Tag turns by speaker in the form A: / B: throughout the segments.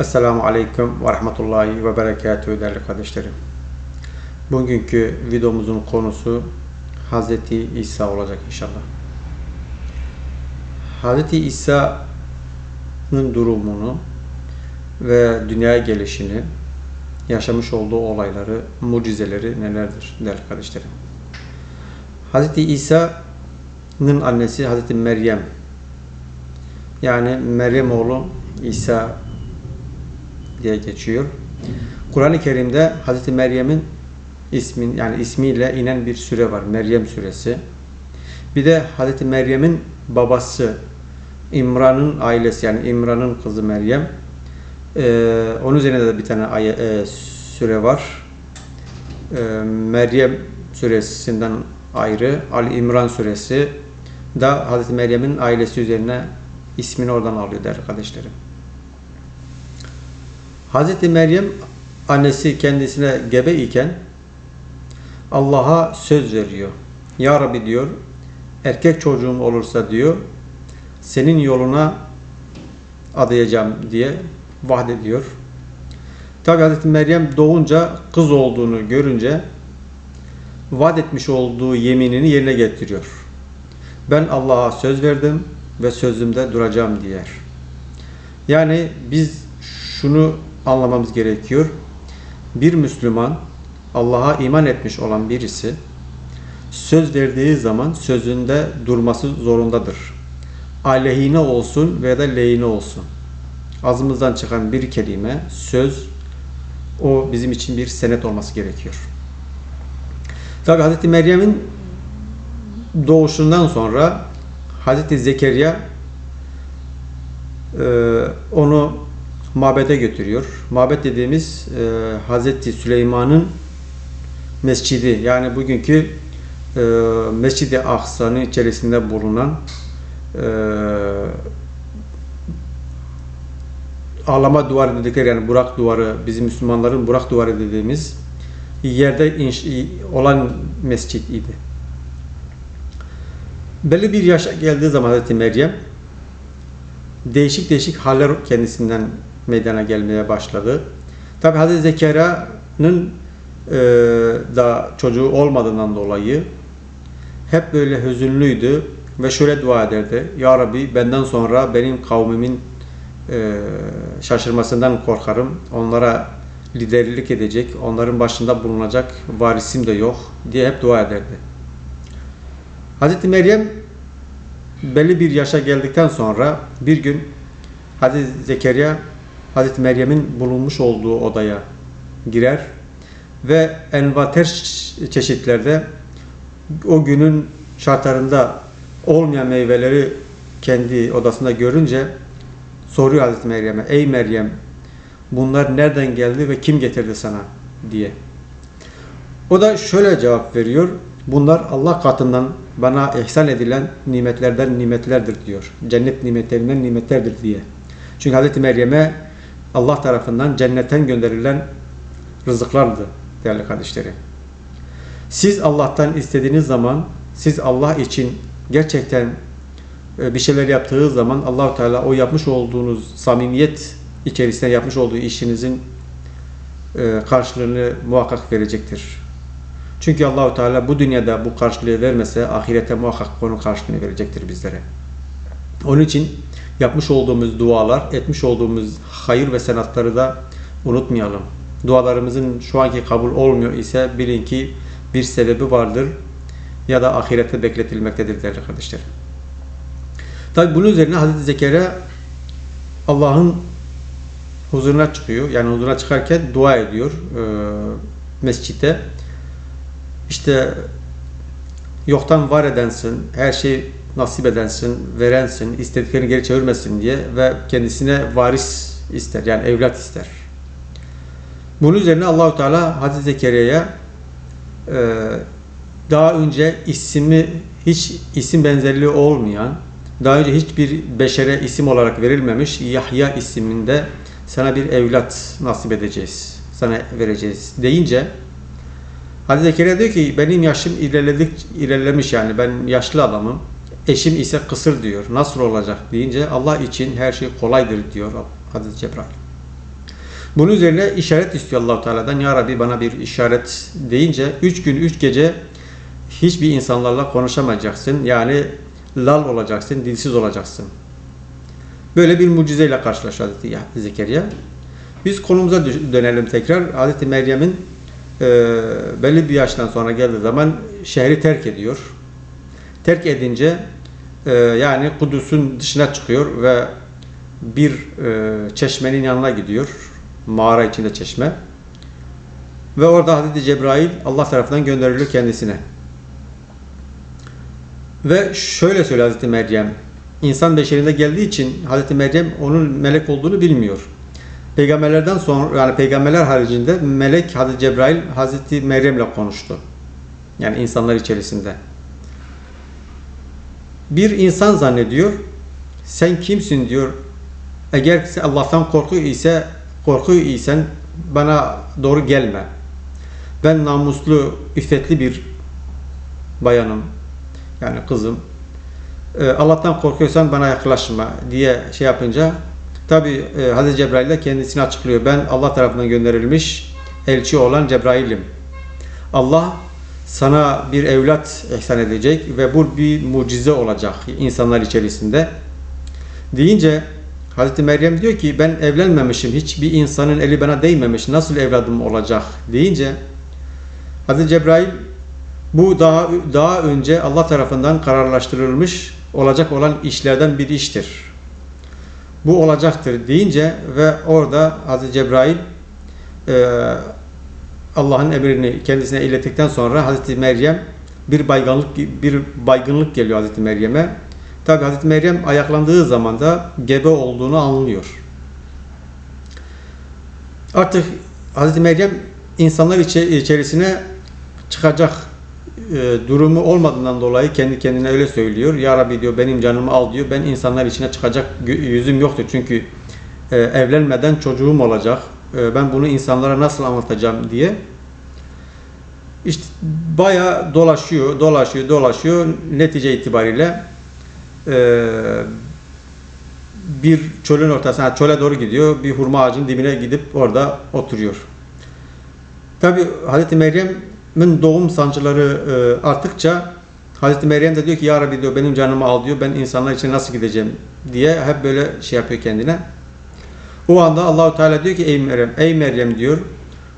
A: Esselamu Aleyküm ve Rahmetullahi ve Berekatühü değerli kardeşlerim. Bugünkü videomuzun konusu Hz. İsa olacak inşallah. Hz. İsa'nın durumunu ve dünyaya gelişini, yaşamış olduğu olayları, mucizeleri nelerdir değerli kardeşlerim. Hz. İsa'nın annesi Hz. Meryem yani Meryem oğlu İsa diye geçiyor. Kur'an-ı Kerim'de Hz. Meryem'in ismin yani ismiyle inen bir süre var. Meryem suresi. Bir de Hz. Meryem'in babası İmran'ın ailesi yani İmran'ın kızı Meryem. Ee, onun üzerine de bir tane ay e, süre var. Ee, Meryem suresinden ayrı Ali İmran suresi da Hz. Meryem'in ailesi üzerine ismini oradan alıyor değerli kardeşlerim. Hz. Meryem annesi kendisine gebe iken Allah'a söz veriyor. Ya Rabbi diyor, erkek çocuğum olursa diyor, senin yoluna adayacağım diye vaat ediyor. Tabi Hz. Meryem doğunca kız olduğunu görünce vaat etmiş olduğu yeminini yerine getiriyor. Ben Allah'a söz verdim ve sözümde duracağım diyer. Yani biz şunu anlamamız gerekiyor. Bir Müslüman Allah'a iman etmiş olan birisi söz verdiği zaman sözünde durması zorundadır. Aleyhine olsun veya da lehine olsun. Ağzımızdan çıkan bir kelime, söz o bizim için bir senet olması gerekiyor. Tabi Hz. Meryem'in doğuşundan sonra Hz. Zekeriya e, onu mabede götürüyor. Mabet dediğimiz e, Hz. Süleyman'ın mescidi yani bugünkü e, Mescid-i Aksa'nın içerisinde bulunan e, ağlama duvarı dedikleri yani Burak duvarı bizim Müslümanların Burak duvarı dediğimiz yerde inş, olan mescit idi. Belli bir yaşa geldiği zaman Hz. Meryem değişik değişik haller kendisinden meydana gelmeye başladı. Tabi Hz. Zekeriya'nın e, da çocuğu olmadığından dolayı hep böyle hüzünlüydü ve şöyle dua ederdi. Ya Rabbi benden sonra benim kavmimin e, şaşırmasından korkarım. Onlara liderlik edecek, onların başında bulunacak varisim de yok diye hep dua ederdi. Hz. Meryem belli bir yaşa geldikten sonra bir gün Hz. Zekeriya Hz. Meryem'in bulunmuş olduğu odaya girer ve envater çeşitlerde o günün şartlarında olmayan meyveleri kendi odasında görünce soruyor Hazreti Meryem'e ey Meryem bunlar nereden geldi ve kim getirdi sana diye. O da şöyle cevap veriyor. Bunlar Allah katından bana ihsan edilen nimetlerden nimetlerdir diyor. Cennet nimetlerinden nimetlerdir diye. Çünkü Hazreti Meryem'e Allah tarafından cennetten gönderilen rızıklardı değerli kardeşlerim. Siz Allah'tan istediğiniz zaman siz Allah için gerçekten bir şeyler yaptığı zaman Allahu Teala o yapmış olduğunuz samimiyet içerisinde yapmış olduğu işinizin karşılığını muhakkak verecektir. Çünkü Allahu Teala bu dünyada bu karşılığı vermese ahirete muhakkak onun karşılığını verecektir bizlere. Onun için yapmış olduğumuz dualar, etmiş olduğumuz hayır ve senatları da unutmayalım. Dualarımızın şu anki kabul olmuyor ise bilin ki bir sebebi vardır ya da ahirette bekletilmektedir değerli kardeşlerim. Tabi bunun üzerine Hazreti Zekeriya Allah'ın huzuruna çıkıyor. Yani huzuruna çıkarken dua ediyor e, mescitte. İşte yoktan var edensin, her şey nasip edensin, verensin, istediklerini geri çevirmesin diye ve kendisine varis ister. Yani evlat ister. Bunun üzerine Allahu Teala Hazreti Zekeriya'ya e, daha önce ismi hiç isim benzerliği olmayan, daha önce hiçbir beşere isim olarak verilmemiş Yahya isminde sana bir evlat nasip edeceğiz, sana vereceğiz deyince Hazreti Zekeriya diyor ki benim yaşım ilerledik, ilerlemiş yani ben yaşlı adamım. Eşim ise kısır diyor. Nasıl olacak deyince Allah için her şey kolaydır diyor Hazreti Cebrail. Bunun üzerine işaret istiyor Allahu Teala'dan. Ya Rabbi bana bir işaret deyince üç gün üç gece hiçbir insanlarla konuşamayacaksın. Yani lal olacaksın, dilsiz olacaksın. Böyle bir mucizeyle karşılaşıyor Hazreti Zekeriya. Biz konumuza dö- dönelim tekrar. Hazreti Meryem'in e, belli bir yaştan sonra geldiği zaman şehri terk ediyor. Terk edince e, yani Kudüs'ün dışına çıkıyor ve bir e, çeşmenin yanına gidiyor. Mağara içinde çeşme. Ve orada Hazreti Cebrail Allah tarafından gönderiliyor kendisine. Ve şöyle söylüyor Hazreti Meryem. İnsan beşerinde geldiği için Hazreti Meryem onun melek olduğunu bilmiyor. Peygamberlerden sonra yani peygamberler haricinde melek Hazreti Cebrail Hazreti Meryem'le konuştu. Yani insanlar içerisinde. Bir insan zannediyor. Sen kimsin diyor. Eğer Allah'tan korku ise korku isen bana doğru gelme. Ben namuslu, iffetli bir bayanım. Yani kızım. Ee, Allah'tan korkuyorsan bana yaklaşma diye şey yapınca tabi e, Hazreti Cebrail de kendisini açıklıyor. Ben Allah tarafından gönderilmiş elçi olan Cebrail'im. Allah sana bir evlat ihsan edecek ve bu bir mucize olacak insanlar içerisinde. Deyince Hazreti Meryem diyor ki ben evlenmemişim. Hiçbir insanın eli bana değmemiş. Nasıl evladım olacak? Deyince Hazreti Cebrail bu daha daha önce Allah tarafından kararlaştırılmış olacak olan işlerden bir iştir. Bu olacaktır deyince ve orada Hazreti Cebrail e, Allah'ın emrini kendisine ilettikten sonra Hazreti Meryem bir baygınlık bir baygınlık geliyor Hazreti Meryem'e. Tabi Hazreti Meryem ayaklandığı zaman da gebe olduğunu anlıyor. Artık Hazreti Meryem insanlar içe- içerisine çıkacak e, durumu olmadığından dolayı kendi kendine öyle söylüyor. Ya Rabbi diyor benim canımı al diyor. Ben insanlar içine çıkacak yüzüm yoktur. Çünkü e, evlenmeden çocuğum olacak. E, ben bunu insanlara nasıl anlatacağım diye. İşte bayağı dolaşıyor, dolaşıyor, dolaşıyor. Netice itibariyle e, bir çölün ortasına, çöle doğru gidiyor. Bir hurma ağacının dibine gidip orada oturuyor. Tabi Hazreti Meryem'in doğum sancıları e, arttıkça Hazreti Meryem de diyor ki Ya Rabbi diyor benim canımı al diyor. Ben insanlar için nasıl gideceğim diye hep böyle şey yapıyor kendine. O anda Allahu Teala diyor ki ey Meryem, ey Meryem diyor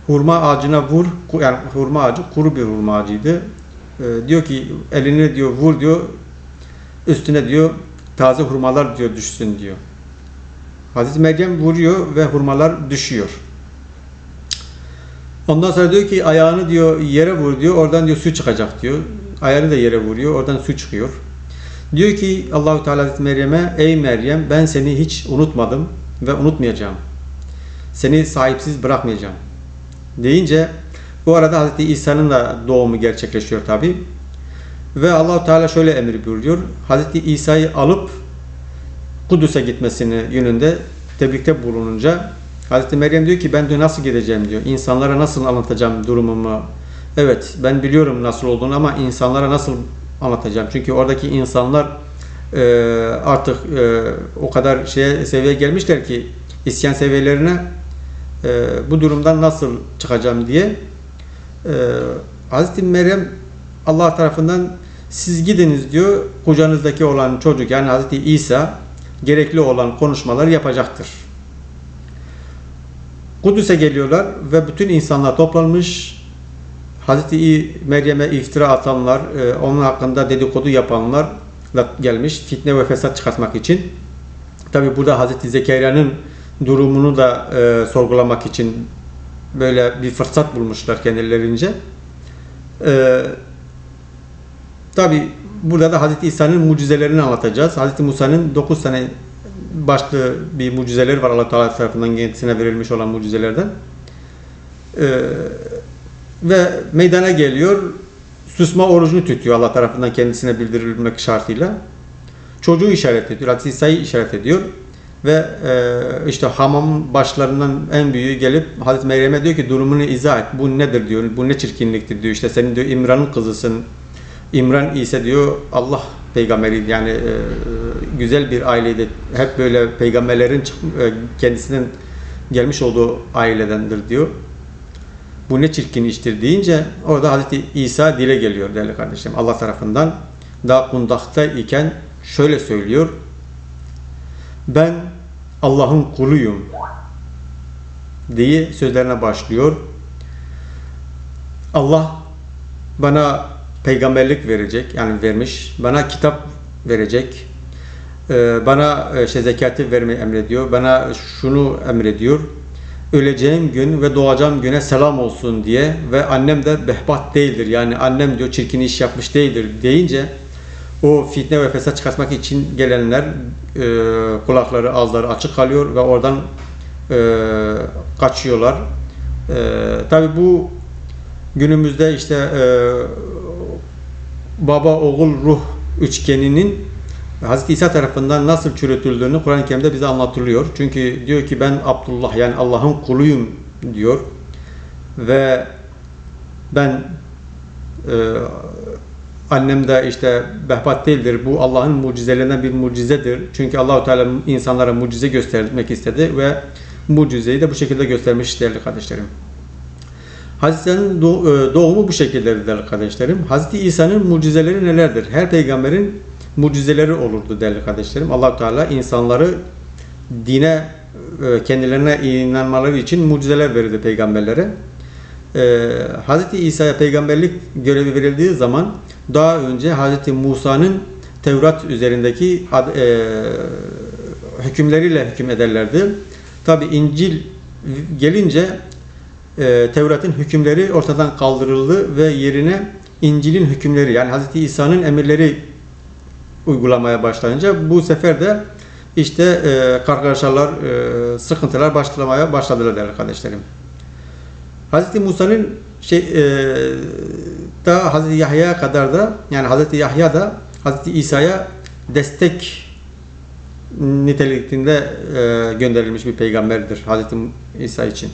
A: hurma ağacına vur. Yani hurma ağacı kuru bir hurma ağacıydı. E, diyor ki elini diyor vur diyor. Üstüne diyor taze hurmalar diyor düşsün diyor. Hazreti Meryem vuruyor ve hurmalar düşüyor. Ondan sonra diyor ki ayağını diyor yere vur diyor. Oradan diyor su çıkacak diyor. Ayağını da yere vuruyor. Oradan su çıkıyor. Diyor ki Allahu Teala Hazreti Meryem'e ey Meryem ben seni hiç unutmadım ve unutmayacağım. Seni sahipsiz bırakmayacağım. Deyince bu arada Hazreti İsa'nın da doğumu gerçekleşiyor tabi. Ve Allahu Teala şöyle emir buyuruyor. Hazreti İsa'yı alıp Kudüs'e gitmesini yönünde tebrikte bulununca Hazreti Meryem diyor ki ben diyor nasıl gideceğim diyor. İnsanlara nasıl anlatacağım durumumu. Evet ben biliyorum nasıl olduğunu ama insanlara nasıl anlatacağım. Çünkü oradaki insanlar e, artık e, o kadar şeye seviyeye gelmişler ki isyan seviyelerine e, bu durumdan nasıl çıkacağım diye e, Hazreti Meryem Allah tarafından siz gidiniz diyor kucanızdaki olan çocuk yani Hazreti İsa gerekli olan konuşmaları yapacaktır. Kudüs'e geliyorlar ve bütün insanlar toplanmış. Hazreti Meryem'e iftira atanlar, e, onun hakkında dedikodu yapanlar gelmiş fitne ve fesat çıkartmak için. Tabi burada Hazreti Zekeriya'nın durumunu da e, sorgulamak için böyle bir fırsat bulmuşlar kendilerince. E, Tabi burada da Hazreti İsa'nın mucizelerini anlatacağız. Hazreti Musa'nın 9 tane başlı bir mucizeleri var Allah Teala tarafından kendisine verilmiş olan mucizelerden. Ee, ve meydana geliyor. Susma orucunu tutuyor Allah tarafından kendisine bildirilmek şartıyla. Çocuğu işaret ediyor. Hazreti İsa'yı işaret ediyor. Ve e, işte hamam başlarından en büyüğü gelip Hazreti Meryem'e diyor ki durumunu izah et. Bu nedir diyor. Bu ne çirkinliktir diyor. İşte senin diyor İmran'ın kızısın. İmran ise diyor Allah peygamberi yani e, güzel bir aileydi. Hep böyle peygamberlerin e, kendisinin gelmiş olduğu ailedendir diyor. Bu ne çirkin iştir deyince orada Hazreti İsa dile geliyor değerli kardeşlerim Allah tarafından. Daha kundakta iken şöyle söylüyor. Ben Allah'ın kuluyum diye sözlerine başlıyor. Allah bana peygamberlik verecek yani vermiş. Bana kitap verecek. Ee, Bana e, şey zekatı vermeyi emrediyor. Bana şunu emrediyor. Öleceğim gün ve doğacağım güne selam olsun diye ve annem de behbat değildir. Yani annem diyor çirkin iş yapmış değildir deyince o fitne ve fesat çıkartmak için gelenler e, kulakları ağızları açık kalıyor ve oradan e, kaçıyorlar. E, Tabi bu günümüzde işte e, baba oğul ruh üçgeninin Hz. İsa tarafından nasıl çürütüldüğünü Kur'an-ı Kerim'de bize anlatılıyor. Çünkü diyor ki ben Abdullah yani Allah'ın kuluyum diyor. Ve ben e, annem de işte behbat değildir. Bu Allah'ın mucizelerinden bir mucizedir. Çünkü Allahu Teala insanlara mucize göstermek istedi ve mucizeyi de bu şekilde göstermiş değerli kardeşlerim. Hazretleri'nin doğ- e, doğumu bu şekildedir değerli kardeşlerim. Hazreti İsa'nın mucizeleri nelerdir? Her peygamberin mucizeleri olurdu değerli kardeşlerim. allah Teala insanları dine e, kendilerine inanmaları için mucizeler verirdi peygamberlere. Ee, Hz. İsa'ya peygamberlik görevi verildiği zaman daha önce Hz. Musa'nın Tevrat üzerindeki e, hükümleriyle hüküm ederlerdi. Tabi İncil gelince e, Tevrat'ın hükümleri ortadan kaldırıldı ve yerine İncil'in hükümleri yani Hz. İsa'nın emirleri uygulamaya başlayınca bu sefer de işte e, kargaşalar, e, sıkıntılar başlamaya başladılar değerli kardeşlerim. Hz. Musa'nın şey e, da Hz. Yahya'ya kadar da yani Hz. Yahya da Hz. İsa'ya destek nitelikinde e, gönderilmiş bir peygamberdir Hz. İsa için.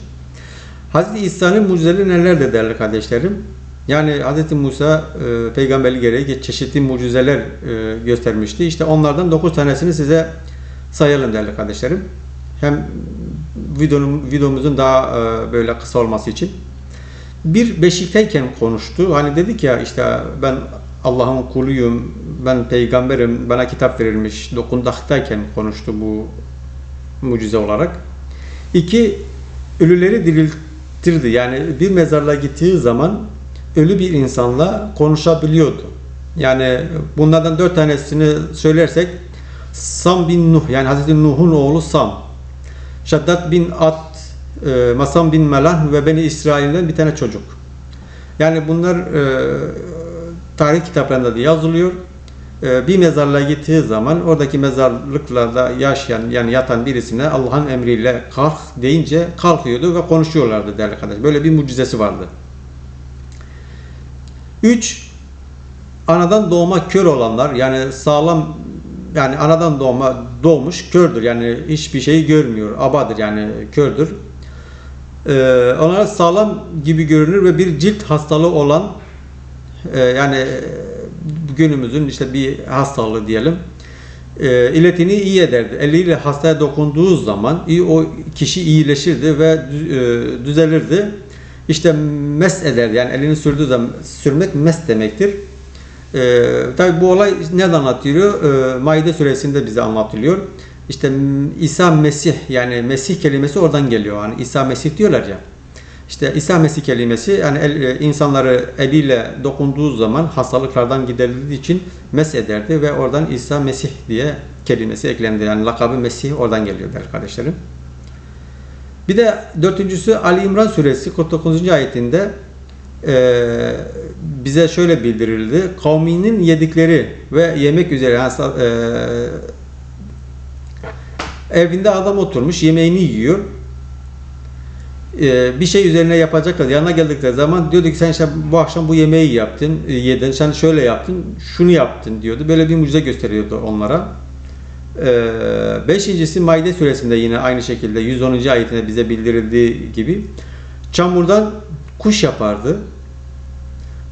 A: Hz. İsa'nın mucizeleri nelerdir değerli kardeşlerim? Yani Hz. Musa e, peygamberliği gereği çeşitli mucizeler e, göstermişti. İşte onlardan 9 tanesini size sayalım değerli kardeşlerim. Hem videonun, videomuzun daha e, böyle kısa olması için. Bir beşikteyken konuştu. Hani dedik ya işte ben Allah'ın kuluyum, ben peygamberim, bana kitap verilmiş. Dokundaktayken konuştu bu mucize olarak. İki, ölüleri diriltirdi. Yani bir mezarlığa gittiği zaman ölü bir insanla konuşabiliyordu. Yani bunlardan dört tanesini söylersek Sam bin Nuh yani Hazreti Nuh'un oğlu Sam, Şaddat bin At, e, Masam bin Melah ve Beni İsrail'den bir tane çocuk. Yani bunlar e, tarih kitaplarında da yazılıyor. E, bir mezarlığa gittiği zaman oradaki mezarlıklarda yaşayan yani yatan birisine Allah'ın emriyle kalk deyince kalkıyordu ve konuşuyorlardı değerli kardeşler. Böyle bir mucizesi vardı. 3 anadan doğma kör olanlar yani sağlam yani anadan doğma doğmuş kördür yani hiçbir şeyi görmüyor abadır yani kördür ee, onlara sağlam gibi görünür ve bir cilt hastalığı olan e, yani günümüzün işte bir hastalığı diyelim e, iletini iyi ederdi. Eliyle hastaya dokunduğu zaman iyi, o kişi iyileşirdi ve e, düzelirdi. İşte mes eder yani elini sürdüğü zaman sürmek mes demektir. Ee, tabi bu olay neden anlatılıyor? Ee, Maide suresinde bize anlatılıyor. İşte İsa Mesih yani Mesih kelimesi oradan geliyor. Yani İsa Mesih diyorlar ya. İşte İsa Mesih kelimesi yani el, e, insanları eliyle dokunduğu zaman hastalıklardan giderildiği için mes ederdi ve oradan İsa Mesih diye kelimesi eklendi. Yani lakabı Mesih oradan geliyor değerli kardeşlerim. Bir de dördüncüsü Ali İmran suresi 49. ayetinde e, bize şöyle bildirildi. Kavminin yedikleri ve yemek üzere yani, e, evinde adam oturmuş yemeğini yiyor. E, bir şey üzerine yapacaklar. Yanına geldikleri zaman diyordu ki sen işte bu akşam bu yemeği yaptın, e, yedin, sen şöyle yaptın, şunu yaptın diyordu. Böyle bir mucize gösteriyordu onlara. Ee, beşincisi Maide suresinde yine aynı şekilde 110. ayetinde bize bildirildiği gibi çamurdan kuş yapardı.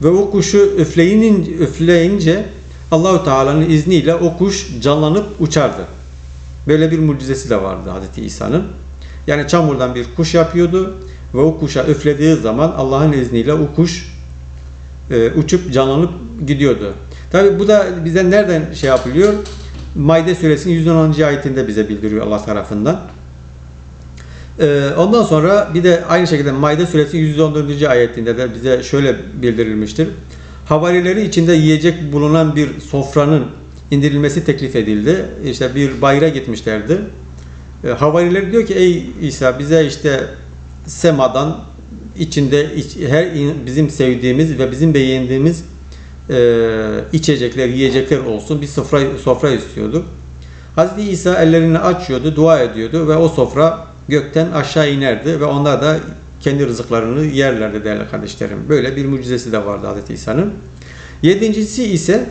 A: Ve o kuşu üfleyin, üfleyince Allahu Teala'nın izniyle o kuş canlanıp uçardı. Böyle bir mucizesi de vardı Hazreti İsa'nın. Yani çamurdan bir kuş yapıyordu ve o kuşa üflediği zaman Allah'ın izniyle o kuş e, uçup canlanıp gidiyordu. Tabi bu da bize nereden şey yapılıyor? Maide suresinin 110. ayetinde bize bildiriyor Allah tarafından. Ee, Ondan sonra bir de aynı şekilde Maide suresi 114. ayetinde de bize şöyle bildirilmiştir. Havarileri içinde yiyecek bulunan bir sofranın indirilmesi teklif edildi. İşte bir bayra gitmişlerdi. Ee, Havarileri diyor ki ey İsa bize işte semadan içinde iç- her bizim sevdiğimiz ve bizim beğendiğimiz e, içecekler, yiyecekler olsun bir sofra sofra istiyorduk. Hazreti İsa ellerini açıyordu, dua ediyordu ve o sofra gökten aşağı inerdi ve onlar da kendi rızıklarını yerlerdi değerli kardeşlerim. Böyle bir mucizesi de vardı Hazreti İsa'nın. Yedincisi ise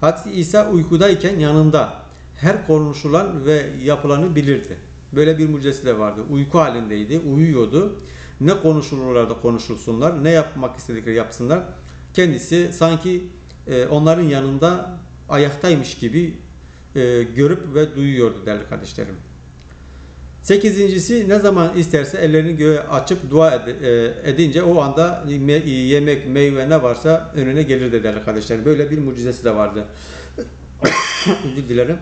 A: Hazreti İsa uykudayken yanında her konuşulan ve yapılanı bilirdi. Böyle bir mucizesi de vardı. Uyku halindeydi, uyuyordu. Ne konuşulurlar konuşulsunlar, ne yapmak istedikleri yapsınlar. Kendisi sanki e, onların yanında ayaktaymış gibi e, görüp ve duyuyordu değerli kardeşlerim. Sekizincisi ne zaman isterse ellerini göğe açıp dua e, edince o anda me- yemek, meyve ne varsa önüne gelir de değerli kardeşlerim. Böyle bir mucizesi de vardı. Özür dilerim.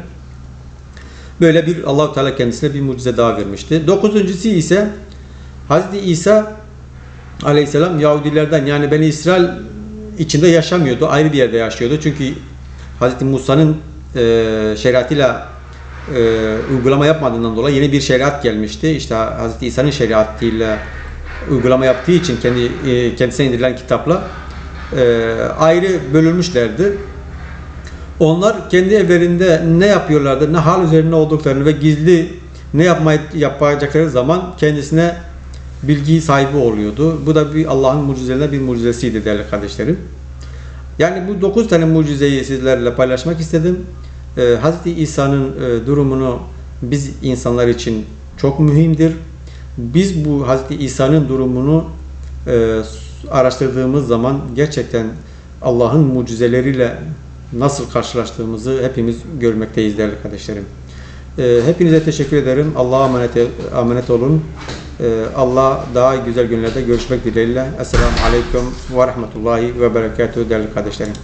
A: Böyle bir Allahu Teala kendisine bir mucize daha vermişti. Dokuzuncusu ise Hazreti İsa Aleyhisselam Yahudilerden yani Beni İsrail içinde yaşamıyordu. Ayrı bir yerde yaşıyordu. Çünkü Hazreti Musa'nın e, şeriatıyla e, uygulama yapmadığından dolayı yeni bir şeriat gelmişti. İşte Hazreti İsa'nın şeriatıyla uygulama yaptığı için kendi e, kendisine indirilen kitapla e, ayrı bölünmüşlerdi. Onlar kendi evlerinde ne yapıyorlardı, ne hal üzerinde olduklarını ve gizli ne yapmayı yapacakları zaman kendisine bilgi sahibi oluyordu. Bu da bir Allah'ın mucizelerinden bir mucizesiydi değerli kardeşlerim. Yani bu 9 tane mucizeyi sizlerle paylaşmak istedim. Ee, Hazreti İsa'nın e, durumunu biz insanlar için çok mühimdir. Biz bu Hazreti İsa'nın durumunu e, araştırdığımız zaman gerçekten Allah'ın mucizeleriyle nasıl karşılaştığımızı hepimiz görmekteyiz değerli kardeşlerim. Ee, hepinize teşekkür ederim. Allah'a emanet, emanet olun. Ee, Allah daha güzel günlerde görüşmek dileğiyle. Esselamu Aleyküm ve Rahmetullahi ve Berekatuhu değerli kardeşlerim.